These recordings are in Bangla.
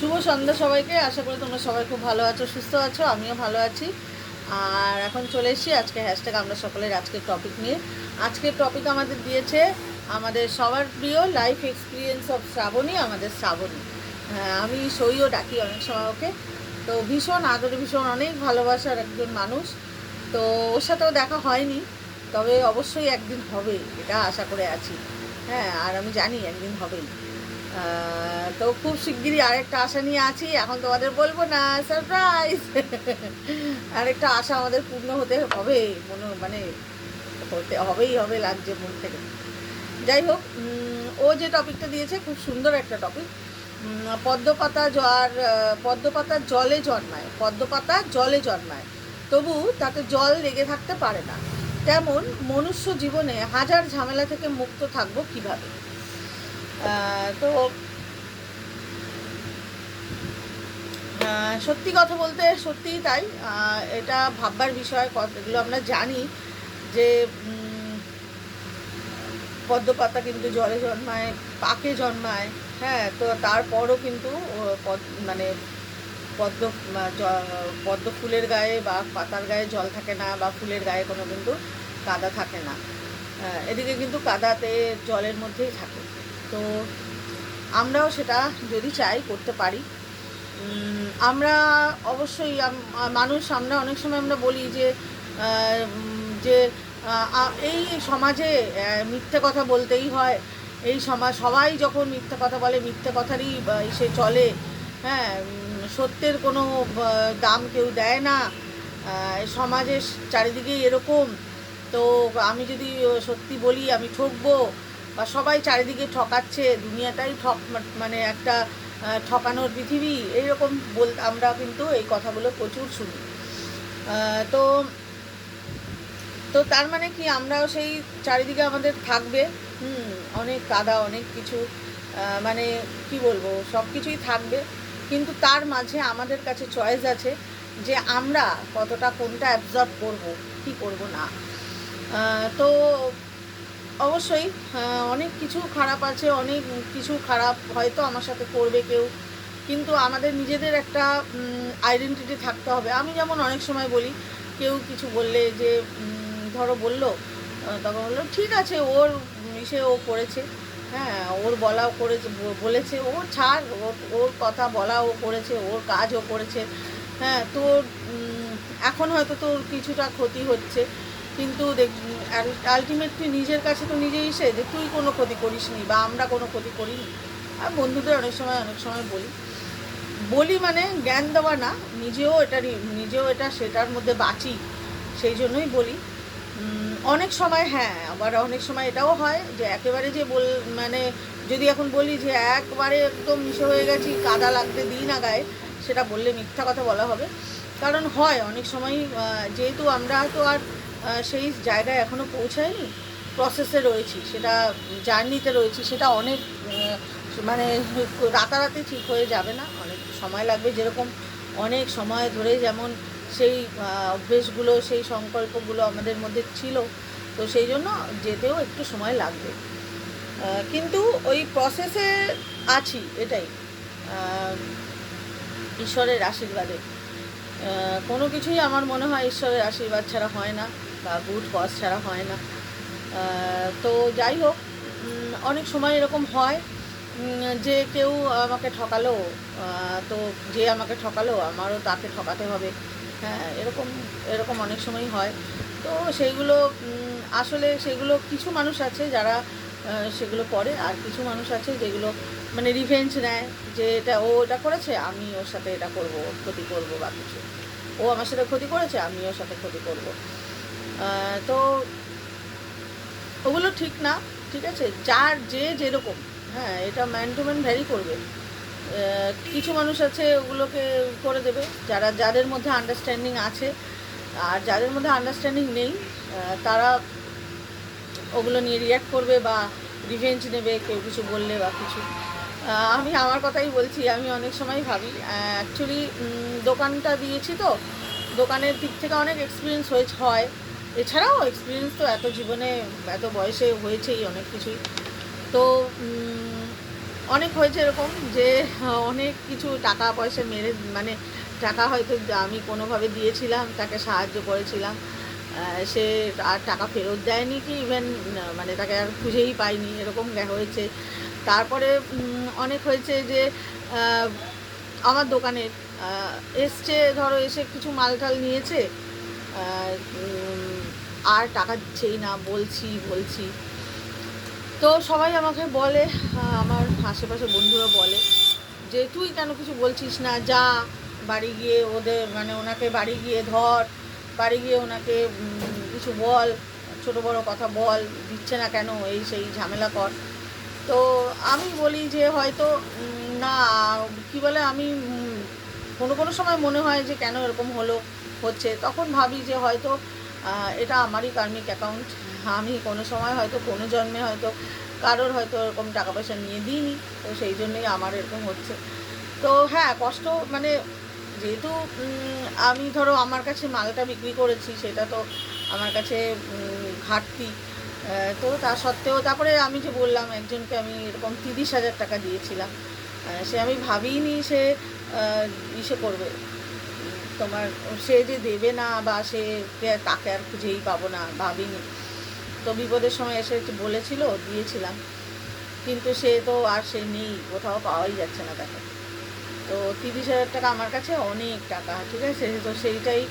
শুভ সন্ধ্যা সবাইকে। আশা করি তোমরা সবাই খুব ভালো আছো, সুস্থ আছো, আমিও ভালো আছি। আর এখন চলে এসেছি আজকে হ্যাশট্যাগ আমরা সকলের আজকের টপিক নিয়ে। আজকের টপিক আমাদের দিয়েছে আমাদের সবার প্রিয় লাইফ এক্সপিরিয়েন্স অফ শ্রাবণী, আমাদের শ্রাবণী। হ্যাঁ আমি সইও ডাকি অনেক সময় ওকে। তো ভীষণ, আদরে ভীষণ, অনেক ভালোবাসার একজন মানুষ। তো ওর সাথেও দেখা হয়নি, তবে অবশ্যই একদিন হবে, এটা আশা করে আছি। হ্যাঁ আর আমি জানি একদিন হবেই। তো খুব শিগগিরই আরেকটা আশা নিয়ে আছি। এখন তোমাদের বলব না সারপ্রাইজ আরেকটা আশা আমাদের পূর্ণ হতে হবে, মনে মানে হতে হবেই হবে লাগছে মন থেকে। যাই হোক ও যে টপিকটা দিয়েছে খুব সুন্দর একটা টপিক। পদ্মপাতা আর পদ্মপাতা জলে জন্মায়, পদ্মপাতা জলে জন্মায়। তবু তাতে জল লেগে থাকতে পারে না। তেমন মনুষ্য জীবনে হাজার ঝামেলা থেকে মুক্ত থাকব কীভাবে? তো সত্যি কথা বলতে সত্যিই তাই। এটা ভাববার বিষয় এগুলো আমরা জানি যে পদ্মপাতা কিন্তু জলে জন্মায়, পাকে জন্মায় হ্যাঁ তো তারপরও কিন্তু মানে পদ্ম পদ্ম ফুলের গায়ে বা পাতার গায়ে জল থাকে না বা ফুলের গায়ে কোনো কিন্তু কাদা থাকে না। এদিকে কিন্তু কাদাতে জলের মধ্যেই থাকে। তো আমরাও সেটা যদি চাই, করতে পারি। আমরা অবশ্যই মানুষ আমরা অনেক সময় আমরা বলি যে যে এই সমাজে মিথ্যে কথা বলতেই হয়। এই সমাজ, সবাই যখন মিথ্যে কথা বলে, মিথ্যে কথারই ইসে চলে। হ্যাঁ সত্যের কোনো দাম কেউ দেয় না। সমাজের চারিদিকেই এরকম। তো আমি যদি সত্যি বলি, আমি ঠকবো বা সবাই চারিদিকে ঠকাচ্ছে, দুনিয়াটাই ঠক মানে একটা ঠকানোর পৃথিবী, এইরকম বল, আমরা কিন্তু এই কথাগুলো প্রচুর শুনি। তো তো তার মানে কি, আমরাও সেই চারিদিকে আমাদের থাকবে, হুম, অনেক কাদা অনেক কিছু মানে কি বলব, সব কিছুই থাকবে। কিন্তু তার মাঝে আমাদের কাছে চয়েস আছে যে আমরা কতটা, কোনটা অ্যাবজর্ব করব, কি করব না। তো অবশ্যই আহ, অনেক কিছু খারাপ আছে অনেক কিছু খারাপ হয়তো আমার সাথে করবে কেউ। কিন্তু আমাদের নিজেদের একটা আইডেন্টিটি থাকতে হবে। আমি যেমন অনেক সময় বলি কেউ কিছু বললে যে ধরো বলল তখন বলল ঠিক আছে ওর ইসে ও করেছে। হ্যাঁ ওর বলা করেছে বলেছে ও ছাড় ওর ওর কথা বলা ও করেছে ওর কাজ ও করেছে। হ্যাঁ তোর এখন হয়তো তোর কিছুটা ক্ষতি হচ্ছে। কিন্তু আলটিমেটলি নিজের কাছে তো নিজেই এসে যে তুই কোনো ক্ষতি করিসনি বা আমরা কোনো ক্ষতি করিনি। আর বন্ধুদের অনেক সময় অনেক সময় বলি। বলি মানে জ্ঞান দেওয়া না, নিজেও এটা নিজেও এটা সেটার মধ্যে বাঁচি, সেই জন্যই বলি। অনেক সময় হ্যাঁ আবার অনেক সময় এটাও হয় যে একেবারে যে বল মানে যদি এখন বলি যে একবারে একদম মিশে হয়ে গেছি, কাদা লাগতে দিই না গায়ে, সেটা বললে মিথ্যা কথা বলা হবে। কারণ হয় অনেক সময় যেহেতু আমরা তো আর সেই জায়গায় এখনও পৌঁছায়নি প্রসেসে রয়েছি, সেটা জার্নিতে রয়েছি, সেটা অনেক মানে রাতারাতি ঠিক হয়ে যাবে না, অনেক সময় লাগবে, যেরকম অনেক সময় ধরে যেমন সেই অভ্যেসগুলো, সেই সংকল্পগুলো আমাদের মধ্যে ছিল, তো সেই জন্য যেতেও একটু সময় লাগবে। কিন্তু ওই প্রসেসে আছি, এটাই ঈশ্বরের আশীর্বাদে। কোনো কিছুই আমার মনে হয় ঈশ্বরের আশীর্বাদ ছাড়া হয় না। বা গুড কজ ছাড়া হয় না। তো যাই হোক অনেক সময় এরকম হয় যে কেউ আমাকে ঠকালো তো যে আমাকে ঠকালো, আমারও তাকে ঠকাতে হবে। হ্যাঁ এরকম এরকম অনেক সময় হয়। তো সেইগুলো আসলে সেগুলো কিছু মানুষ আছে যারা সেগুলো করে, আর কিছু মানুষ আছে যেগুলো মানে রিভেঞ্জ নেয়, যে এটা ও এটা করেছে, আমি ওর সাথে এটা করব ক্ষতি করব বা কিছু। ও আমার সাথে ক্ষতি করেছে আমি ওর সাথে ক্ষতি করব। তো ওগুলো ঠিক না, ঠিক আছে? যার যে যেরকম হ্যাঁ এটা ম্যান টু ম্যান ভ্যারি করবে। কিছু মানুষ আছে ওগুলোকে করে দেবে, যারা, যাদের মধ্যে আন্ডারস্ট্যান্ডিং আছে, আর যাদের মধ্যে আন্ডারস্ট্যান্ডিং নেই তারা ওগুলো নিয়ে রিয়্যাক্ট করবে বা রিভেঞ্জ নেবে, কেউ কিছু বললে বা কিছু। আমি আমার কথাই বলছি, আমি অনেক সময় ভাবি। অ্যাকচুয়ালি দোকানটা দিয়েছি তো, দোকানের দিক থেকে অনেক এক্সপিরিয়েন্স হয়েছে, হয়। এছাড়াও এক্সপিরিয়েন্স তো এত জীবনে, এত বয়সে হয়েছেই অনেক কিছুই। তো অনেক হয়েছে এরকম যে, অনেক কিছু টাকা পয়সা মেরে মানে টাকা হয়তো আমি কোনোভাবে দিয়েছিলাম, তাকে সাহায্য করেছিলাম। সে আর টাকা ফেরত দেয়নি কি ইভেন মানে তাকে আর খুঁজেই পাইনি, এরকম হয়েছে। তারপরে অনেক হয়েছে যে আমার দোকানের এসছে, ধরো এসে কিছু মাল টাল নিয়েছে আর টাকা দিচ্ছেই না, বলছি বলছি। তো সবাই আমাকে বলে আমার আশেপাশে বন্ধুরা বলে যে, তুই কেন কিছু বলছিস না? যা, বাড়ি গিয়ে ওদের মানে ওনাকে বাড়ি গিয়ে ধর, বাড়ি গিয়ে ওনাকে কিছু বল, ছোট বড় কথা বল, দিচ্ছে না কেন, এই সেই ঝামেলা কর। তো আমি বলি যে, হয়তো না, কি বলে, আমি কোনো কোনো সময় মনে হয় যে, কেন এরকম হলো, হচ্ছে। তখন ভাবি যে, হয়তো এটা আমারই কার্মিক অ্যাকাউন্ট আমি কোনো সময় হয়তো, কোনো জন্মে হয়তো, কারোর হয়তো এরকম টাকা পয়সা নিয়ে দিইনি, তো সেই জন্যই আমার এরকম হচ্ছে। তো হ্যাঁ কষ্ট মানে যেহেতু আমি ধরো আমার কাছে মালটা বিক্রি করেছি, সেটা তো আমার কাছে ঘাটতি। তো তা সত্ত্বেও, তারপরে আমি যে বললাম, একজনকে আমি এরকম তিরিশ হাজার টাকা দিয়েছিলাম। সে আমি ভাবিনি সে ইসে করবে। তোমার, সে যে দেবে না বা সে তাকে আর খুঁজেই পাবো না, ভাবিনি। তো বিপদের সময় এসে বলেছিল, দিয়েছিলাম। কিন্তু সে তো আর সে নেই, কোথাও পাওয়াই যাচ্ছে না তাকে। তো তিরিশ হাজার টাকা আমার কাছে অনেক টাকা, ঠিক আছে? তো সেইটাই,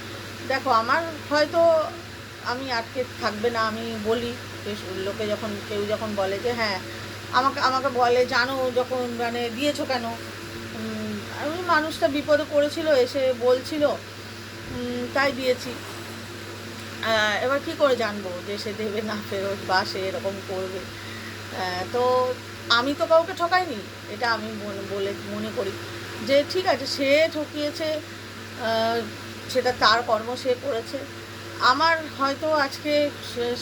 দেখো, আমার হয়তো আমি আটকে থাকবে না, আমি বলি লোকে যখন, কেউ যখন বলে যে হ্যাঁ আমাকে আমাকে বলে, জানো যখন মানে দিয়েছ কেন? আমি মানুষটা বিপদে পড়েছিল, এসে বলছিল তাই দিয়েছি। এবার কি করে জানব যে সে দেবে না ফেরত বা সে এরকম করবে? তো আমি তো কাউকে ঠকাইনি, এটা আমি বলে মনে করি। যে ঠিক আছে, সে ঠকিয়েছে সেটা তার কর্ম সে করেছে। আমার হয়তো আজকে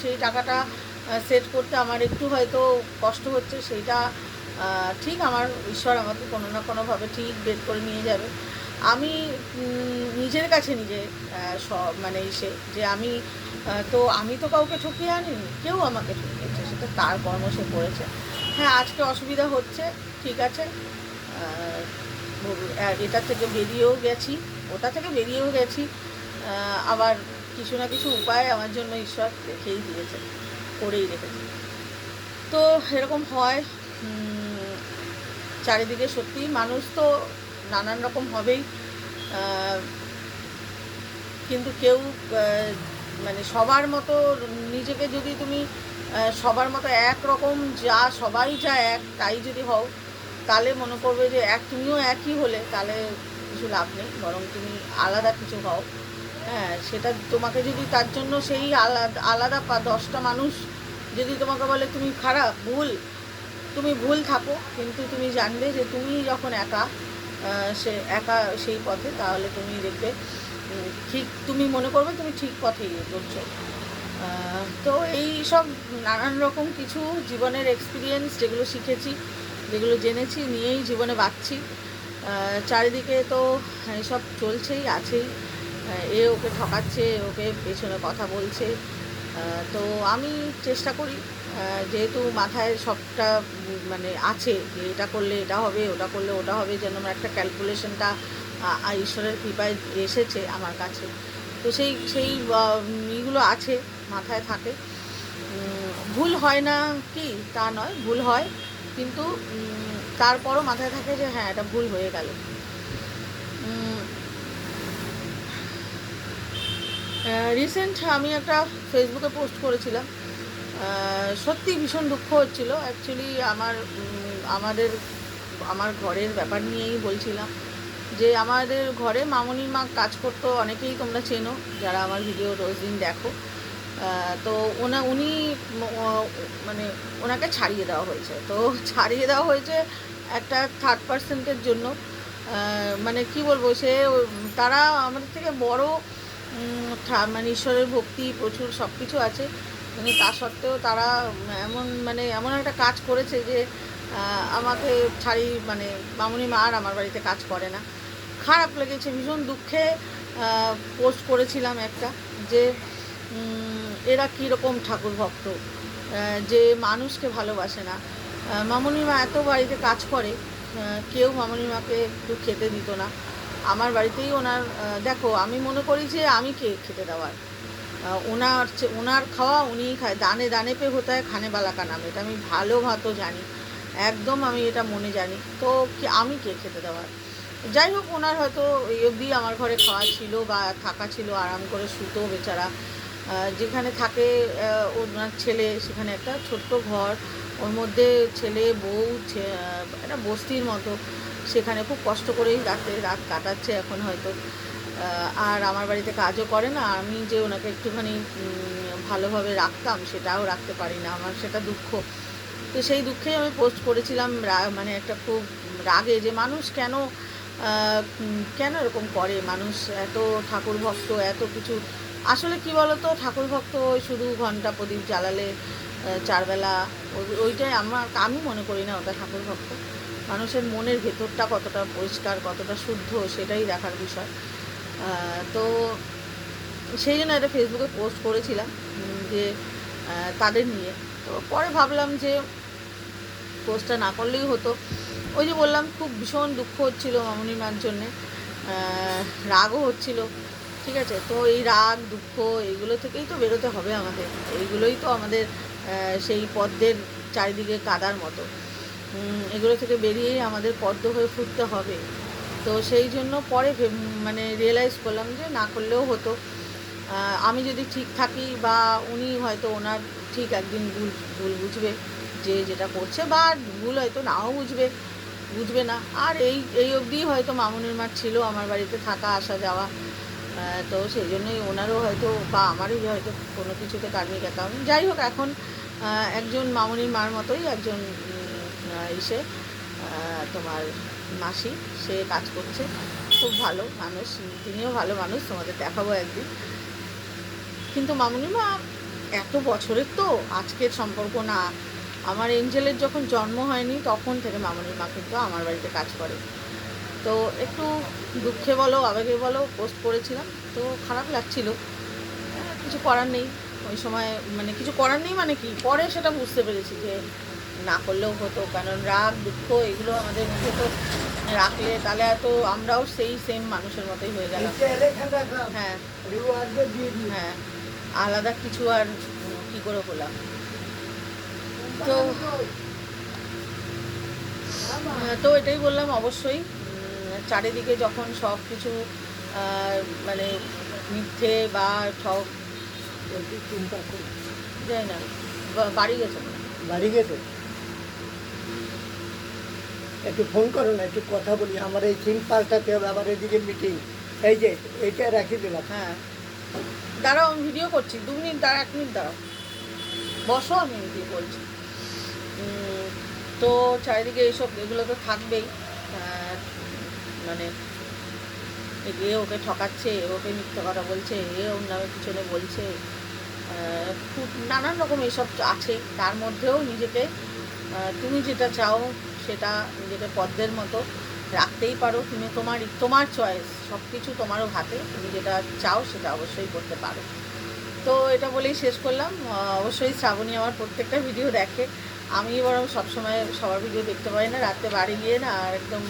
সেই টাকাটা সেট করতে আমার একটু হয়তো কষ্ট হচ্ছে, সেইটা ঠিক আমার ঈশ্বর আমাকে কোনো না কোনোভাবে ঠিক বের করে নিয়ে যাবে। আমি নিজের কাছে নিজে সব মানে এসে যে আমি তো আমি তো কাউকে ঠকিয়ে আনিনি, কেউ আমাকে ঠকিয়েছে সেটা তার কর্ম সে করেছে। হ্যাঁ আজকে অসুবিধা হচ্ছে, ঠিক আছে। এটা থেকে বেরিয়েও গেছি, ওটা থেকে বেরিয়েও গেছি। আবার কিছু না কিছু উপায় আমার জন্য ঈশ্বর রেখেই দিয়েছে, করেই রেখেছে। তো এরকম হয় চারিদিকে সত্যি মানুষ তো নানান রকম হবেই। কিন্তু কেউ মানে সবার মতো নিজেকে যদি তুমি সবার মতো এক রকম যা সবাই যা এক, তাই যদি হও, তাহলে মনে করবে যে এক তুমিও একই হলে, তাহলে কিছু লাভ নেই, বরং তুমি আলাদা কিছু হও। হ্যাঁ সেটা তোমাকে যদি তার জন্য সেই আলাদা আলাদা দশটা মানুষ যদি তোমাকে বলে তুমি খারাপ, ভুল তুমি ভুল থাকো কিন্তু তুমি জানবে যে তুমি যখন একা সে একা সেই পথে তাহলে তুমি দেখবে ঠিক তুমি মনে করবে তুমি ঠিক এগোচ্ছ। আহ, তো এই সব নানান রকম কিছু জীবনের এক্সপিরিয়েন্স যেগুলো শিখেছি যেগুলো জেনেছি নিয়েই জীবনে বাঁচছি। চারিদিকে তো এসব চলছেই আছেই। এ ওকে ঠকাচ্ছে ওকে পেছনে কথা বলছে। তো আমি চেষ্টা করি যেহেতু মাথায় সবটা মানে আছে যে এটা করলে এটা হবে, ওটা করলে ওটা হবে, যেন একটা ক্যালকুলেশনটা ঈশ্বরের কৃপায় এসেছে আমার কাছে। তো সেই সেই ইগুলো আছে, মাথায় থাকে। ভুল হয় না কি? তা নয়, ভুল হয়। কিন্তু তারপরও মাথায় থাকে যে হ্যাঁ এটা ভুল হয়ে গেল। রিসেন্ট আমি একটা ফেসবুকে পোস্ট করেছিলাম। সত্যি ভীষণ দুঃখ হচ্ছিল। অ্যাকচুয়ালি আমার আমাদের, আমার ঘরের ব্যাপার নিয়েই বলছিলাম যে, আমাদের ঘরে মামনির মা কাজ করতো, অনেকেই তোমরা চেনো, যারা আমার ভিডিও রোজ দিন দেখো। তো ওনা, উনি মানে ওনাকে ছাড়িয়ে দেওয়া হয়েছে। তো ছাড়িয়ে দেওয়া হয়েছে একটা থার্ড পার্সেন্টের জন্য। মানে কি বলব, সে, তারা আমাদের থেকে বড় মানে ঈশ্বরের ভক্তি প্রচুর সব কিছু আছে। মানে তা সত্ত্বেও তারা এমন মানে এমন একটা কাজ করেছে যে আমাকে ছাড়ি মানে মামুনি মা আর আমার বাড়িতে কাজ করে না। খারাপ লেগেছে, ভীষণ দুঃখে পোস্ট করেছিলাম একটা যে এরা কীরকম ঠাকুর ভক্ত যে মানুষকে ভালোবাসে না। মামুনি মা এত বাড়িতে কাজ করে কেউ মামুনি মাকে একটু খেতে দিত না। আমার বাড়িতেই ওনার দেখো, আমি মনে করি যে আমি কে খেতে দেওয়ার? ওনার ওনার খাওয়া উনিই খায়, দানে দানে পে হতে হয় খানে বালা কা নাম। এটা আমি ভালো ভাতো জানি। একদম আমি এটা মনে জানি। তো আমি কে খেতে দেওয়ার যাই হোক ওনার হয়তো অবধি আমার ঘরে খাওয়া ছিল বা থাকা ছিল, আরাম করে শুতো বেচারা। যেখানে থাকে ওনার ছেলে, সেখানে একটা ছোট্ট ঘর। ওর মধ্যে ছেলে, বউ একটা বস্তির মতো। সেখানে খুব কষ্ট করেই রাতে রাত কাটাচ্ছে, এখন হয়তো। আর আমার বাড়িতে কাজও করে না, আমি যে ওনাকে একটুখানি ভালোভাবে রাখতাম, সেটাও রাখতে পারি না, আমার সেটা দুঃখ। তো সেই দুঃখেই আমি পোস্ট করেছিলাম মানে একটা খুব রাগে যে মানুষ কেন কেন এরকম করে? মানুষ এত ঠাকুর ভক্ত এত কিছু, আসলে কি বলতো ঠাকুর ভক্ত ওই শুধু ঘণ্টা প্রদীপ জ্বালালে চারবেলা ওই- ওইটাই আমার, আমি মনে করি না ওটা ঠাকুর ভক্ত মানুষের মনের ভেতরটা কতটা পরিষ্কার, কতটা শুদ্ধ, সেটাই দেখার বিষয়। তো সেই জন্য একটা ফেসবুকে পোস্ট করেছিলাম যে তাদের নিয়ে। তো পরে ভাবলাম যে পোস্টটা না করলেই হতো। ওই যে বললাম, খুব ভীষণ দুঃখ হচ্ছিল মামুনি মার জন্যে রাগও হচ্ছিল, ঠিক আছে? তো এই রাগ, দুঃখ, এইগুলো থেকেই তো বেরোতে হবে আমাদের। এইগুলোই তো আমাদের সেই পদ্মের চারিদিকে কাদার মতো। এগুলো থেকে বেরিয়েই আমাদের পদ্ম হয়ে ফুটতে হবে। তো সেই জন্য পরে মানে রিয়েলাইজ করলাম যে না করলেও হতো। আমি যদি ঠিক থাকি বা উনি হয়তো ওনার ঠিক একদিন ভুল ভুল বুঝবে যে যেটা করছে বা ভুল হয়তো নাও বুঝবে বুঝবে না। আর এই এই অবধিই হয়তো মামুনির মার ছিল, আমার বাড়িতে থাকা, আসা, যাওয়া। তো সেই জন্যই ওনারও হয়তো বা আমারই হয়তো কোনো কিছুতে কার্মিক অ্যাকাউন্ট যাই হোক, এখন একজন মামুনির মার মতোই একজন ইসে তোমার মাসি, সে কাজ করছে। খুব ভালো মানুষ, তিনিও ভালো মানুষ, তোমাদের দেখাবো একদিন। কিন্তু মামুনি মা এত বছরের তো আজকের সম্পর্ক না। আমার এঞ্জেলের যখন জন্ম হয়নি, তখন থেকে মামুনির মা কিন্তু আমার বাড়িতে কাজ করে। তো একটু দুঃখে বলো, আবেগে বলো, পোস্ট করেছিলাম। তো খারাপ লাগছিল। কিছু করার নেই। ওই সময় মানে কিছু করার নেই মানে কি? পরে সেটা বুঝতে পেরেছি যে না করলেও হতো কারণ রাগ দুঃখ এগুলো আমাদের মধ্যে তো রাখলে তাহলে এত আমরাও সেই সেম মানুষের মতোই হয়ে গেলাম। হ্যাঁ। হ্যাঁ আলাদা কিছু আর কি করে হলাম? তো তো এটাই বললাম অবশ্যই। চারিদিকে যখন সব কিছু মানে মিথ্যে বা সব যাই না বাড়ি গেছে। বাড়ি গেছে? একটু ফোন করো না একটু কথা বলি। আমার এই সিম পাল্টাতে হবে আবার এদিকে মিটিং এই যে এইটা রাখি দিলাম। হ্যাঁ। দাঁড়াও আমি ভিডিও করছি। দু মিনিট দাঁড়া এক মিনিট দাঁড়াও। বসো আমি করছি উম, তো চারিদিকে এইসব এগুলো তো থাকবেই। মানে এ ওকে ঠকাচ্ছে ওকে মিথ্যে কথা বলছে এ ওর নামে পিছনে বলছে। খুব নানান রকম এইসব আছে। তার মধ্যেও নিজেকে তুমি যেটা চাও সেটা নিজেকে পদ্মের মতো রাখতেই পারো। তুমি তোমার তোমার চয়েস সব কিছু তোমারও হাতে। তুমি যেটা চাও সেটা অবশ্যই করতে পারো। তো এটা বলেই শেষ করলাম। অবশ্যই শ্রাবণী আমার প্রত্যেকটা ভিডিও দেখে। আমি বরং সবসময় সবার ভিডিও দেখতে পারি না। রাতে বাড়ি গিয়ে না আর একদম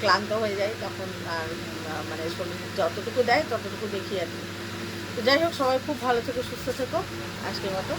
ক্লান্ত হয়ে যায় তখন আর মানে যতটুকু দেয় ততটুকু দেখি আর কি। তো যাই হোক, সবাই খুব ভালো থেকো, সুস্থ থেকো। আজকের মতো